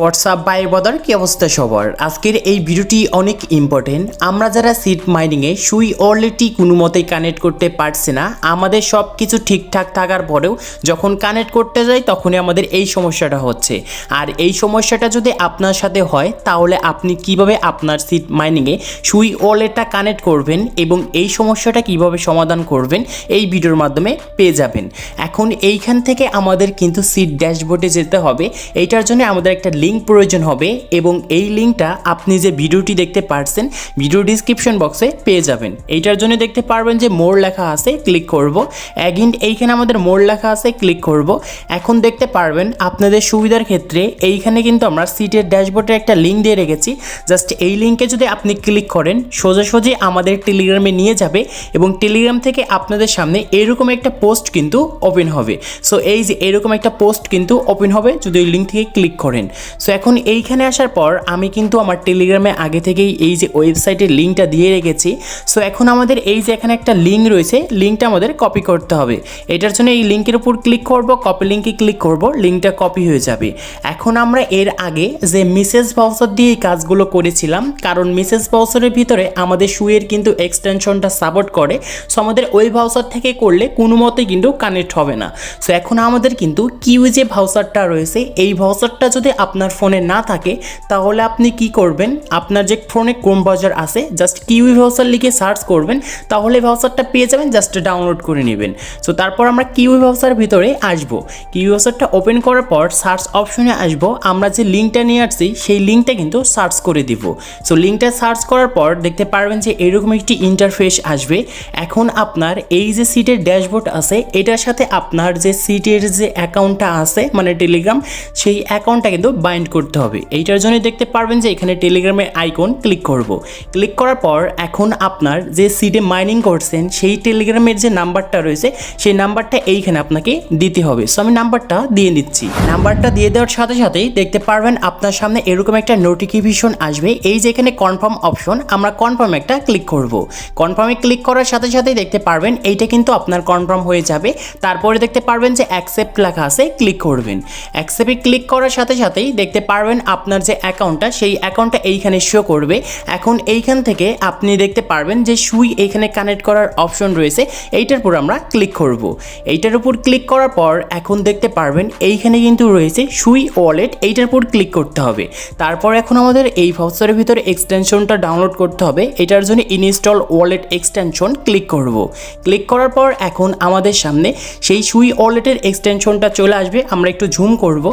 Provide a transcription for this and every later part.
WhatsApp by bother কি অবস্থা সবার? আজকের এই ভিডিওটি অনেক ইম্পর্টেন্ট আমরা যারা সিট মাইনিংয়ে সুই অলরেডি কোনো মতেই কানেক্ট করতে পারছি না, আমাদের সব কিছু ঠিকঠাক থাকার পরেও যখন কানেক্ট করতে যাই, তখনই আমাদের এই সমস্যাটা হচ্ছে। আর এই সমস্যাটা যদি আপনার সাথে হয়, তাহলে আপনি কীভাবে আপনার সিট মাইনিংয়ে সুই ওয়ালেটটা কানেক্ট করবেন এবং এই সমস্যাটা কীভাবে সমাধান করবেন, এই ভিডিওর মাধ্যমে পেয়ে যাবেন। এখন এইখান থেকে আমাদের কিন্তু সিট ড্যাশবোর্ডে যেতে হবে। এইটার জন্য আমাদের একটা লিঙ্ক প্রয়োজন হবে এবং এই লিঙ্কটা আপনি যে ভিডিওটি দেখতে পারছেন ভিডিও ডিসক্রিপশন বক্সে পেয়ে যাবেন। এইটার জন্য দেখতে পারবেন যে মোর লেখা আছে ক্লিক করব। অ্যাগিন এইখানে আমাদের মোর লেখা আছে ক্লিক করব। এখন দেখতে পারবেন আপনাদের সুবিধার ক্ষেত্রে এইখানে কিন্তু আমরা সিটের ড্যাশবোর্ডের একটা লিঙ্ক দিয়ে রেখেছি। জাস্ট এই লিঙ্কে যদি আপনি ক্লিক করেন সোজাসুজি আমাদের টেলিগ্রামে নিয়ে যাবে এবং টেলিগ্রাম থেকে আপনাদের সামনে এরকম একটা পোস্ট কিন্তু ওপেন হবে। সো এই যে এরকম একটা পোস্ট কিন্তু ওপেন হবে, যদি ওই লিঙ্ক থেকে ক্লিক করেন। সো এখন এইখানে আসার পর আমি কিন্তু আমার টেলিগ্রামে আগে থেকেই এই যে ওয়েবসাইটের লিঙ্কটা দিয়ে রেখেছি। সো এখন আমাদের এই যে এখানে একটা লিঙ্ক রয়েছে লিঙ্কটা আমাদের কপি করতে হবে। এটার জন্য এই লিঙ্কের উপর ক্লিক করব কপি লিঙ্কে ক্লিক করব লিঙ্কটা কপি হয়ে যাবে। এখন আমরা এর আগে যে মিসেস ভাউচার দিয়ে এই কাজগুলো করেছিলাম, কারণ মিসেস ভাউচারের ভিতরে আমাদের শুয়ের কিন্তু এক্সটেনশনটা সাপোর্ট করে। সো আমাদের ওই ভাউসার থেকে করলে কোনো মতেই কিন্তু কানেক্ট হবে না। সো এখন আমাদের কিন্তু কিউ যে ভাউসারটা রয়েছে, এই ভাউসারটা যদি আপনার ফোনে না থাকে, তাহলে আপনি কি করবেন? আপনার যে ফোনে ক্রোম ব্রাউজার আছে জাস্ট কিউই ভাউচার লিখে সার্চ করবেন, তাহলে ভাউচারটা পেয়ে যাবেন জাস্ট ডাউনলোড করে নেবেন। সো তারপর আমরা কিউই ভাউচার ভিতরে আসব। কিউই ভাউচারটা ওপেন করার পর সার্চ অপশনে আসব। আমরা যে লিঙ্কটা নিয়ে আসছি, সেই লিঙ্কটা কিন্তু সার্চ করে দিব। সো লিঙ্কটা সার্চ করার পর দেখতে পারবেন যে এরকম একটি ইন্টারফেস আসবে। এখন আপনার এই যে সিটের ড্যাশবোর্ড আছে, এটার সাথে আপনার যে সিটের যে অ্যাকাউন্টটা আছে মানে টেলিগ্রাম সেই অ্যাকাউন্টটা কিন্তু বাইন্ড করতে হবে। এইটার জন্য দেখতে পারবেন যে এখানে টেলিগ্রামের আইকন ক্লিক করব। ক্লিক করার পর এখন আপনার যে সিডে মাইনিং করছেন, সেই টেলিগ্রামের যে নাম্বারটা রয়েছে, সেই নাম্বারটা এইখানে আপনাকে দিতে হবে। সো আমি নাম্বারটা দিয়ে দিচ্ছি। নাম্বারটা দিয়ে দেওয়ার সাথে সাথেই দেখতে পারবেন আপনার সামনে এরকম একটা নোটিফিকেশন আসবে। এই যে এখানে কনফার্ম অপশন আমরা কনফার্ম একটা ক্লিক করব। কনফার্মে ক্লিক করার সাথে সাথেই দেখতে পারবেন, এইটা কিন্তু আপনার কনফার্ম হয়ে যাবে। তারপরে দেখতে পারবেন যে অ্যাকসেপ্ট লেখা আছে ক্লিক করবেন। অ্যাকসেপ্টে ক্লিক করার সাথে সাথেই দেখতে পারবেন আপনার যে অ্যাকাউন্টটা, সেই অ্যাকাউন্টটা এইখানে শো করবে। এখন এইখান থেকে আপনি দেখতে পারবেন যে সুই এইখানে কানেক্ট করার অপশন রয়েছে। এইটার উপর আমরা ক্লিক করব। এইটার উপর ক্লিক করার পর এখন দেখতে পারবেন এইখানে কিন্তু রয়েছে সুই ওয়ালেট এইটার উপর ক্লিক করতে হবে। তারপর এখন আমাদের এই ভাউচারের ভিতরে এক্সটেনশনটা ডাউনলোড করতে হবে। এটার জন্য ইনস্টল ওয়ালেট এক্সটেনশন ক্লিক করব। ক্লিক করার পর এখন আমাদের সামনে সেই সুই ওয়ালেটের এক্সটেনশনটা চলে আসবে। আমরা একটু ঝুম করব।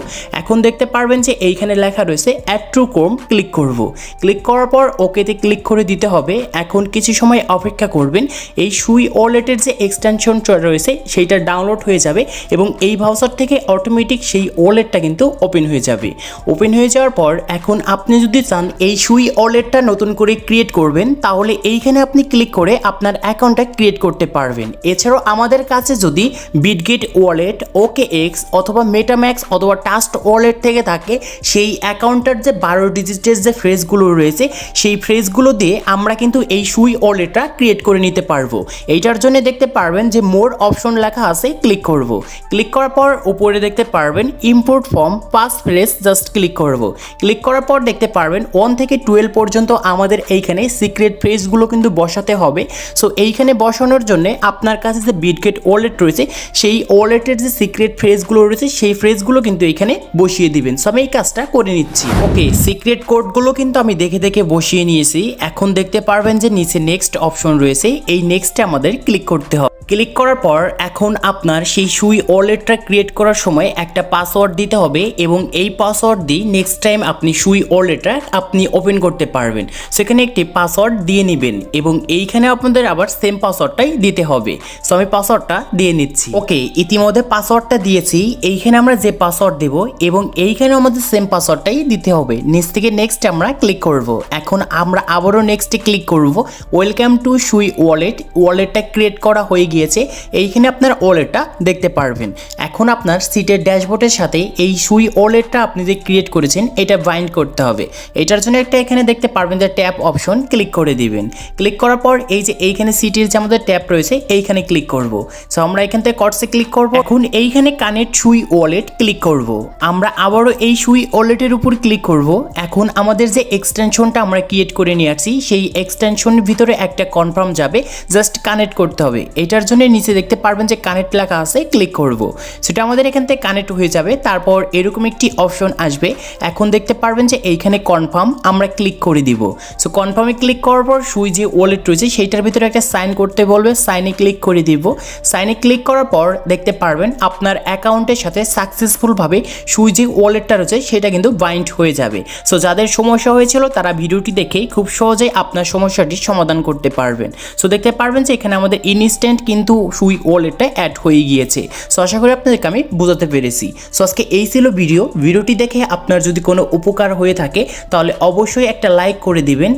এখন দেখতে পারবেন যে এইখানে লেখা রয়েছে অ্যাড টু কোম ক্লিক করব। ক্লিক করার পর ওকেতে ক্লিক করে দিতে হবে। এখন কিছু সময় অপেক্ষা করবেন। এই সুই ওয়ালেটের যে এক্সটেনশন রয়েছে, সেইটা ডাউনলোড হয়ে যাবে এবং এই ভাউচার থেকে অটোমেটিক সেই ওয়ালেটটা কিন্তু ওপেন হয়ে যাবে। ওপেন হয়ে যাওয়ার পর এখন আপনি যদি চান এই সুই ওয়ালেটটা নতুন করে ক্রিয়েট করবেন, তাহলে এইখানে আপনি ক্লিক করে আপনার অ্যাকাউন্টটা ক্রিয়েট করতে পারবেন। এছাড়াও আমাদের কাছে যদি বিটগেট ওয়ালেট ওকে এক্স অথবা মেটাম্যাক্স অথবা টাস্ট ওয়ালেট থেকে থাকে সেই অ্যাকাউন্টের যে বারো ডিজিটের যে ফ্রেজগুলো রয়েছে, সেই ফ্রেজগুলো দিয়ে আমরা কিন্তু এই সুই ওয়ালেটটা ক্রিয়েট করে নিতে পারব। এইটার জন্য দেখতে পারবেন যে মোর অপশন লেখা আছে, ক্লিক করব। ক্লিক করার পর উপরে দেখতে পারবেন import form pass phrase, just click করব। ক্লিক করার পর দেখতে পারবেন ওয়ান থেকে টুয়েলভ পর্যন্ত আমাদের এইখানে সিক্রেট ফ্রেজগুলো কিন্তু বসাতে হবে। সো এইখানে বসানোর জন্য আপনার কাছে যে বিটগেট ওয়ালেট রয়েছে, সেই ওয়ালেটের যে সিক্রেট ফ্রেজগুলো রয়েছে, সেই ফ্রেজগুলো কিন্তু এখানে বসিয়ে দিবেন। সো আমি এই কাজটা করে নিচ্ছি। ওকে, সিক্রেট কোডগুলো কিন্তু আমি দেখে দেখে বসিয়ে নিয়েছি। এখন দেখতে পারবেন যে নিচে নেক্সট অপশন রয়েছে। এই নেক্সটে আমাদের ক্লিক করতে হবে। ক্লিক করার পর এখন আপনার সেই সুই ওয়ালেটটা ক্রিয়েট করার সময় একটা পাসওয়ার্ড দিতে হবে এবং এই পাসওয়ার্ড দিয়ে নেক্সট টাইম আপনি সুই ওয়ালেটটা আপনি ওপেন করতে পারবেন। সেখানে একটি পাসওয়ার্ড দিয়ে নেবেন এবং এইখানে আপনাদের আবার সেম পাসওয়ার্ডটাই দিতে হবে। সো আমি পাসওয়ার্ডটা দিয়ে নিচ্ছি। ওকে ইতিমধ্যে পাসওয়ার্ডটা দিয়েছি। এইখানে আমরা যে পাসওয়ার্ড দেব এবং এইখানে আমাদের সেম পাসওয়ার্ডটাই দিতে হবে। নিচ থেকে নেক্সট আমরা ক্লিক করব। এখন আমরা আবারও নেক্সটে ক্লিক করব। Welcome to Sui wallet. ওয়ালেটটা ক্রিয়েট করা হয়ে গিয়ে গিয়েছে, এইখানে আপনার ওয়ালেটটা দেখতে পারবেন। এখন আপনার সিটের ড্যাশবোর্ডের সাথে এই সুই ওয়ালেটটা আপনি যে ক্রিয়েট করেছেন, এটা বাইন্ড করতে হবে। এটার জন্য একটা এখানে দেখতে পারবেন যে ট্যাপ অপশন ক্লিক করে দিবেন। ক্লিক করার পর এই যে এইখানে সিটির যে আমাদের ট্যাপ রয়েছে, এইখানে ক্লিক করব। সো আমরা এখান থেকে কটসে ক্লিক করব। এখন এইখানে কানেক্ট সুই ওয়ালেট ক্লিক করব। আমরা আবারও এই সুই ওয়ালেটের উপর ক্লিক করব। এখন আমাদের যে এক্সটেনশনটা আমরা ক্রিয়েট করে নিয়ে আসছি, সেই এক্সটেনশনের ভিতরে একটা কনফার্ম যাবে জাস্ট কানেক্ট করতে হবে। এটার জন্য নিচে দেখতে পারবেন যে কানেক্ট লেখা আছে ক্লিক করব। সেটা আমাদের এখান থেকে কানেক্ট হয়ে যাবে, তারপর এরকম একটি অপশন আসবে। এখন দেখতে পারবেন যে এইখানে কনফার্ম আমরা ক্লিক করে দিব। সো কনফার্মে ক্লিক করার পর সুই যে ওয়ালেট রয়েছে, সেইটার ভিতরে একটা সাইন করতে বলবে সাইনে ক্লিক করে দিব। সাইনে ক্লিক করার পর দেখতে পারবেন আপনার অ্যাকাউন্টের সাথে সাকসেসফুলভাবে সুই যে ওয়ালেটটা রয়েছে, সেটা কিন্তু বাইন্ড হয়ে যাবে। সো যাদের সমস্যা হয়েছিল, তারা ভিডিওটি দেখেই খুব সহজেই আপনার সমস্যাটি সমাধান করতে পারবেন। সো দেখতে পারবেন যে এখানে আমাদের ইনস্ট্যান্ট কিন্তু সুই ওয়ালেটটা অ্যাড হয়ে গিয়েছে। সো আশা করি আপনাদেরকে আমি বোঝাতে পেরেছি। সো আজকে এই ছিল ভিডিও ভিডিওটি দেখে আপনার যদি কোনো উপকার হয়ে থাকে, তাহলে অবশ্যই একটা লাইক করে দিবেন।